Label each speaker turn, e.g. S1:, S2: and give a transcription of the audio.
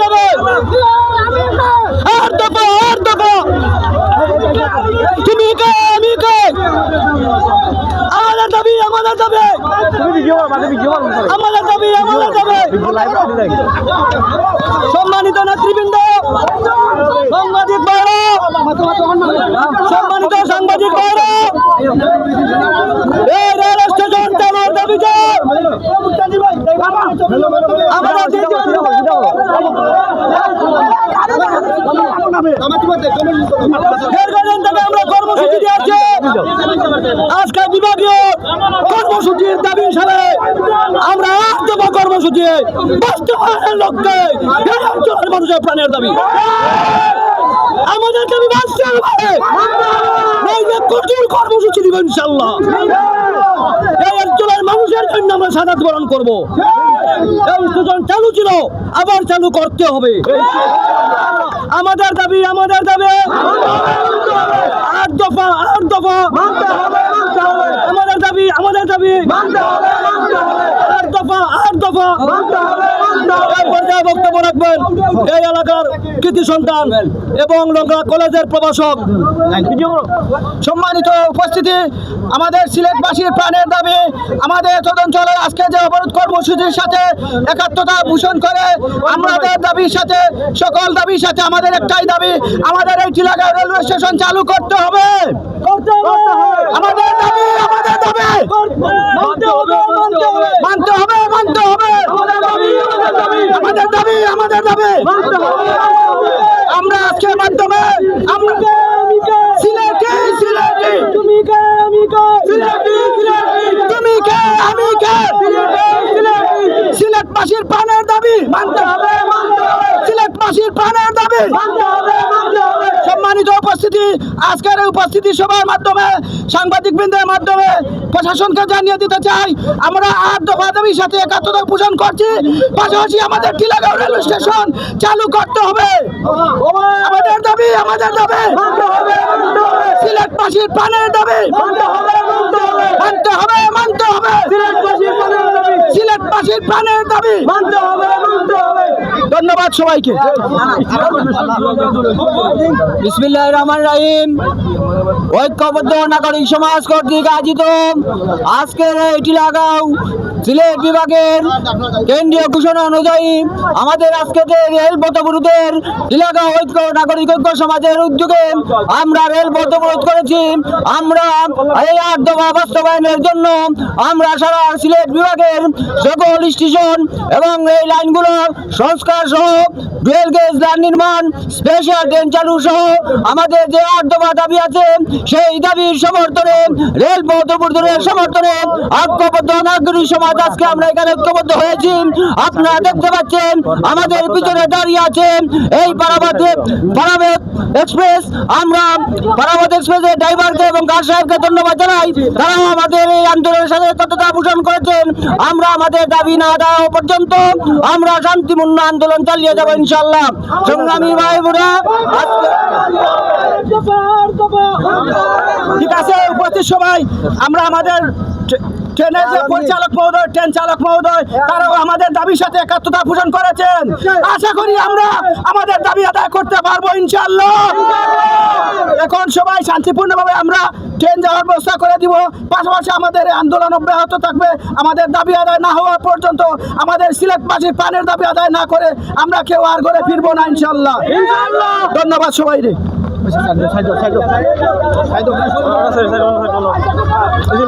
S1: দাবি আর দফা আর দফা তুমি কে আমি কে আমাদের দাবি আমাদের দাবি আমাদের দাবি আমাদের দাবি সম্মানিত নেতৃবৃন্দ সাংবাদিক বাইরে সম্মানিত সাংবাদিক বাইরে এই রেল স্টেশন চালুর দাবিতে আমরা কর্মসূচি দিয়েছি আজকে বিভাগীয় কর্মসূচির দাবি হিসাবে আমরা আট দফা কর্মসূচি বাস্তবায়নের লক্ষ্যে এই অঞ্চলের মানুষের প্রাণের দাবি আমাদের দাবি বাঁচতে হবে নইলে কর্মসূচি দিব ইনশাল্লাহ এই অঞ্চলের মানুষের জন্য আমরা সাদাত বরণ করব। এই স্টেশন চালু ছিল, আবার চালু করতে হবে। আমাদের দাবি আমাদের দাবি। আট দফা আট দফা। আমাদের দাবি আমাদের দাবি। আট রাখবেন এই এলাকার কৃতি সন্তান এবং লঙ্কা কলেজের প্রভাষক।
S2: সম্মানিত উপস্থিতি আমাদের সিলেটবাসীর প্রাণের দাবি আমাদের তদঞ্চলের আজকে যে অবরোধ কর্মসূচির সাথে একাত্মতা ভূষণ করে আমাদের দাবির সাথে সকল দাবির সাথে আমাদের একটাই দাবি আমাদের এই টিলাগাঁও রেলওয়ে স্টেশন চালু করতে হবে।
S1: করতে হবে।
S2: আমাদের দাবি আমাদের দাবি
S1: মানতে হবে মানতে হবে
S2: মানতে হবে মানতে হবে
S1: আমাদের দাবি আমাদের দাবি
S2: আমাদের দাবি আমাদের দাবি
S1: মানতে হবে
S2: আমরা আজকের মাধ্যমে আমরা সিলেটি সিলেটি।
S1: তুমি কে, আমি কে?
S2: তুমি আমি কে সিলেটবাসীর প্রাণের দাবি মানতে হবে। সিলেটবাসীর প্রাণের দাবি সম্মানিত উপস্থিতি, আজকের উপস্থিতি সভার মাধ্যমে সাংবাদিক বৃন্দের মাধ্যমে প্রশাসনকে জানিয়ে দিতে চাই, আমরা আট দফা সাথে একাত্মতা পোষণ করছি, পাশাপাশি আমাদের টিলাগাঁও রেলওয়ে স্টেশন চালু করতে হবে। আমাদের দাবি আমাদের দাবি। সিলেটবাসীর প্রাণের দাবি। মানতে হবে মানতে হবে। সিলেটবাসীর প্রাণের দাবি। ধন্যবাদ সবাইকে।
S1: বিসমিল্লাহ রহমান রাহিম। ঐক্যবদ্ধ নাগরিক সমাজ কর্তৃক আয়োজিত আজকের এটি লাগাও সিলেট বিভাগের কেন্দ্রীয় ঘোষণা অনুযায়ী আমাদের আজকে যে রেল পথবরোধের এলাকা ঐক্য, নাগরিক ঐক্য সমাজের উদ্যোগে আমরা রেল পথবরোধ করেছি। আমরা এই আট দফা বাস্তবায়নের জন্য আমরা সারা সিলেট বিভাগের সকল স্টেশন এবং এই লাইনগুলো সংস্কার নির্মাণ স্পেশাল আমাদের যে দাবি সেই সমর্থনে, রেল সমর্থনে আমরা এখানে দেখতে পাচ্ছেন, আমাদের পিছনে দাঁড়িয়ে আছেন এই এক্সপ্রেস আমরা এক্সপ্রেসের ড্রাইভারকে এবং গার্ড সাহেবকে ধন্যবাদ জানাই। তারাও আমাদের এই আন্দোলনের সাথে কতটা পোষণ করেছেন। আমরা আমাদের দাবি না দেওয়া পর্যন্ত আমরা শান্তিপূর্ণ আন্দোলন চালিয়ে যাব ইনশাল্লাহ সংগ্রামী ভাই বোরা
S2: ঠিক আছে উপস্থিত সবাই। আমরা আমাদের ট্রেনের যে পরিচালক মহোদয় ট্রেন চালক মহোদয় তারাও আমাদের দাবির সাথে একাত্মতা পোষণ করেছেন। আশা করি আমরা আমাদের দাবি আদায় করতে পারব ইনশাল্লাহ এখন সবাই শান্তিপূর্ণভাবে আমরা ট্রেন যাওয়ার ব্যবস্থা করে দিব। পাশাপাশি আমাদের আন্দোলন অব্যাহত থাকবে। আমাদের দাবি আদায় না হওয়া পর্যন্ত আমাদের সিলেটবাসীর প্রাণের দাবি আদায় না করে আমরা কেউ আর ঘরে ফিরবো না ইনশাল্লাহ ধন্যবাদ সবাই রে।